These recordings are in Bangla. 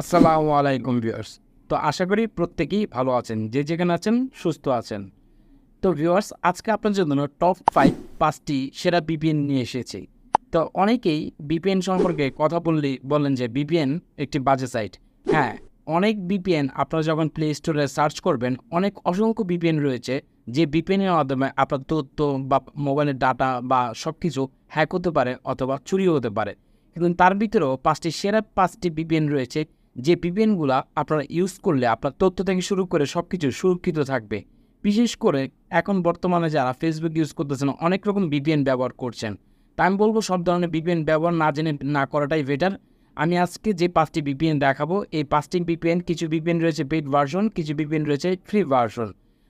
আসসালামু আলাইকুম ভিউয়ার্স। তো আশা করি প্রত্যেকেই ভালো আছেন, যে যেখানে আছেন সুস্থ আছেন। তো ভিউয়ার্স, আজকে আপনার জন্য টপ ফাইভ পাঁচটি সেরা বিপিএন নিয়ে এসেছি। তো অনেকেই বিপিএন সম্পর্কে কথা বললে বলেন যে বিপিএন একটি বাজে সাইট হ্যাঁ অনেক বিপিএন আপনারা যখন প্লে স্টোরে সার্চ করবেন, অনেক অসংখ্য বিপিএন রয়েছে, যে বিপিএনের মাধ্যমে আপনার তথ্য বা মোবাইলের ডাটা বা সব কিছু হ্যাক হতে পারে অথবা চুরিও হতে পারে। কিন্তু তার ভিতরেও পাঁচটি, সেরা পাঁচটি বিপিএন রয়েছে যে বিপিএনগুলো আপনারা ইউজ করলে আপনার তথ্য থেকে শুরু করে সব কিছু সুরক্ষিত থাকবে। বিশেষ করে এখন বর্তমানে যারা ফেসবুক ইউজ করতেছেন, অনেক রকম বিপিএন ব্যবহার করছেন। তাই আমি বলব সব ধরনের বিপিএন ব্যবহার না জেনে না করাটাই বেটার আমি আজকে যে পাঁচটি বিপিএন দেখাবো, এই পাঁচটি বিপিএন, কিছু বিপিএন রয়েছে পেড ভার্সন কিছু বিপিএন রয়েছে ফ্রি ভার্সন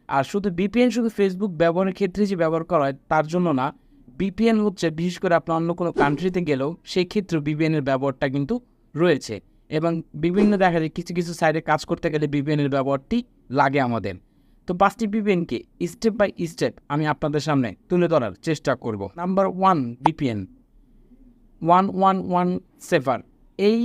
আর শুধু বিপিএন, শুধু ফেসবুক ব্যবহারের ক্ষেত্রে যে ব্যবহার করা হয়, তার জন্য না, বিপিএন হচ্ছে বিশেষ করে আপনার অন্য কোনো কান্ট্রিতে গেলেও, সেই ক্ষেত্রে বিপিএনের ব্যবহারটা কিন্তু রয়েছে। এবং বিভিন্ন দেখা যায় কিছু কিছু সাইডে কাজ করতে গেলে বিপিএনের ব্যবহারটি লাগে আমাদের। তো পাঁচটি বিপিএনকে স্টেপ বাই স্টেপ আমি আপনাদের সামনে তুলে ধরার চেষ্টা করব। Number one VPN one one one safer এই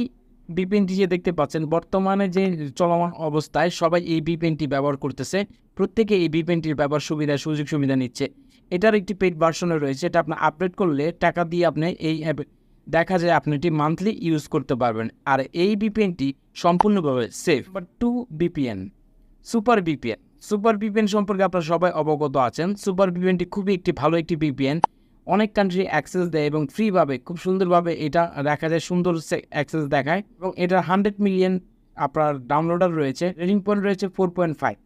বিপিএনটি যে দেখতে পাচ্ছেন, বর্তমানে যে চলমান অবস্থায় সবাই এই বিপিএনটি ব্যবহার করতেছে। প্রত্যেকে এই বিপিএনটির ব্যবহার সুবিধা, সুযোগ সুবিধা নিচ্ছে। এটার একটি পেড ভার্সনও রয়েছে এটা আপনি আপডেট করলে টাকা দিয়ে আপনি এই অ্যাপ দেখা যায় আপনি এটি মান্থলি ইউজ করতে পারবেন। আর এই বিপিএনটি সম্পূর্ণভাবে safe but two VPN super VPN super VPN সম্পর্কে আপনারা সবাই অবগত আছেন। সুপার বিপিএনটি খুবই একটি ভালো একটি বিপিএন অনেক কান্ট্রি অ্যাক্সেস দেয় এবং ফ্রিভাবে খুব সুন্দরভাবে এটা দেখা যায়, সুন্দর অ্যাক্সেস দেখায়। এবং এটা হান্ড্রেড মিলিয়ন আপনার ডাউনলোডার রয়েছে। রেটিং পয়েন্ট রয়েছে ফোর পয়েন্ট ফাইভ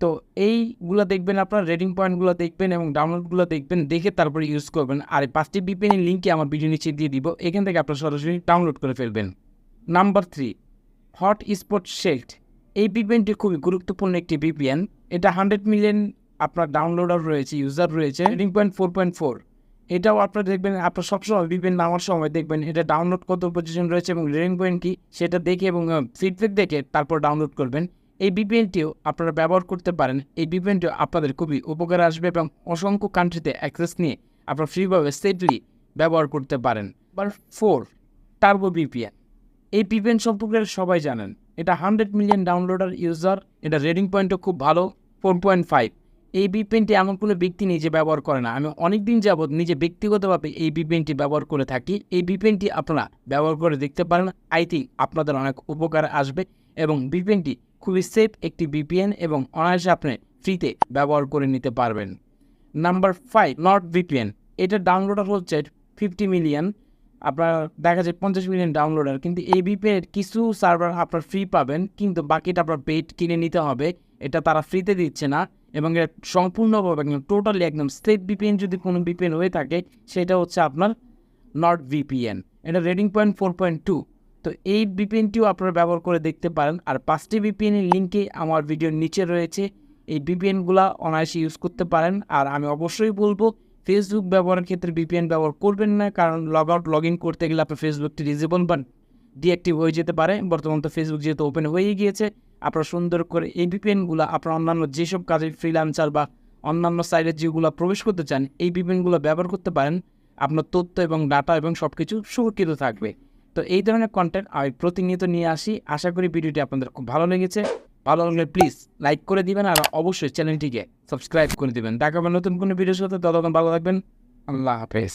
তো এইগুলো দেখবেন আপনার রেটিং পয়েন্টগুলো দেখবেন এবং ডাউনলোডগুলো দেখবেন, দেখে তারপরে ইউজ করবেন। আর এই পাঁচটি বিপিএনের লিঙ্কই আমার ভিডিও নিচে দিয়ে দিব। এখান থেকে আপনার সরাসরি ডাউনলোড করে ফেলবেন। Number three hot spot shield এই বিপিএনটি খুবই গুরুত্বপূর্ণ একটি বিপিএন এটা হান্ড্রেড মিলিয়ন আপনার ডাউনলোডার রয়েছে ইউজার রয়েছে, rating point four point four এটাও আপনার দেখবেন, আপনার সবসময় বিপিএন নামার সময় দেখবেন, এটা ডাউনলোড কত পজিশন রয়েছে এবং রেটিং পয়েন্ট কি, সেটা দেখে এবং ফিডব্যাক দেখে তারপর ডাউনলোড করবেন। এই বিপিএনটিও আপনারা ব্যবহার করতে পারেন। এই বিপিএনটিও আপনাদের খুবই উপকার আসবে এবং অসংখ্য কান্ট্রিতে অ্যাক্সেস নিয়ে আপনারা ফ্রিভাবে সেফলি ব্যবহার করতে পারেন। নাম্বার ফোর টার্বো বিপিএন এই বিপিএন সম্পর্কে সবাই জানেন। এটা হান্ড্রেড মিলিয়ন ডাউনলোডার ইউজার এটা রেটিং পয়েন্টও খুব ভালো ফোর পয়েন্ট ফাইভ এই বিপিএনটি এমন কোনো ব্যক্তি নিজে ব্যবহার করে না। আমি অনেক দিন যাবৎ নিজে ব্যক্তিগতভাবে এই বিপিএনটি ব্যবহার করে থাকি। এই বিপিএনটি আপনারা ব্যবহার করে দেখতে পারেন। আই থিঙ্ক আপনাদের অনেক উপকার আসবে এবং বিপিএনটি খুবই সেফ একটি বিপিএন এবং অনায়াসে আপনি ফ্রিতে ব্যবহার করে নিতে পারবেন। নাম্বার ফাইভ নট ভিপিএন এটা ডাউনলোডার হচ্ছে ফিফটি মিলিয়ন আপনার দেখা যায় পঞ্চাশ মিলিয়ন ডাউনলোডার কিন্তু এই ভিপিএনের কিছু সার্ভার আপনার ফ্রি পাবেন, কিন্তু বাকিটা আপনার পেড কিনে নিতে হবে। এটা তারা ফ্রিতে দিচ্ছে না এবং এটা সম্পূর্ণভাবে একদম টোটালি একদম স্টেট ভিপিএন যদি কোনো ভিপিএন হয়ে থাকে, সেটা হচ্ছে আপনার নট ভিপিএন এটা rating point four point two তো এই ভিপিএনটিও আপনারা ব্যবহার করে দেখতে পারেন। আর পাঁচটি ভিপিএনের লিঙ্কে আমার ভিডিওর নিচে রয়েছে। এই ভিপিএনগুলো অনায়াসে ইউজ করতে পারেন। আর আমি অবশ্যই বলব ফেসবুক ব্যবহারের ক্ষেত্রে ভিপিএন ব্যবহার করবেন না, কারণ লগ আউট লগ ইন করতে গেলে আপনার ফেসবুকটি ডিজেবল বা ডিঅ্যাক্টিভ হয়ে যেতে পারে। বর্তমান তো ফেসবুক যেহেতু ওপেন হয়েই গিয়েছে, আপনারা সুন্দর করে এই ভিপিএনগুলো আপনার অন্যান্য যেসব কাজে ফ্রিল্যান্সার বা অন্যান্য সাইডে যেগুলো প্রবেশ করতে চান, এই ভিপিএনগুলো ব্যবহার করতে পারেন। আপনার তথ্য এবং ডাটা এবং সব কিছু সুরক্ষিত থাকবে। তো এই ধরনের কন্টেন্ট আমি প্রতিনিয়ত নিয়ে আসি। আশা করি ভিডিওটি আপনাদের খুব ভালো লেগেছে। ভালো লাগলে প্লিজ লাইক করে দিবেন আর অবশ্যই চ্যানেলটিকে সাবস্ক্রাইব করে দিবেন। দেখাবেন নতুন কোনো ভিডিওর সাথে। ততক্ষণ ভালো থাকবেন। আল্লাহ হাফেজ।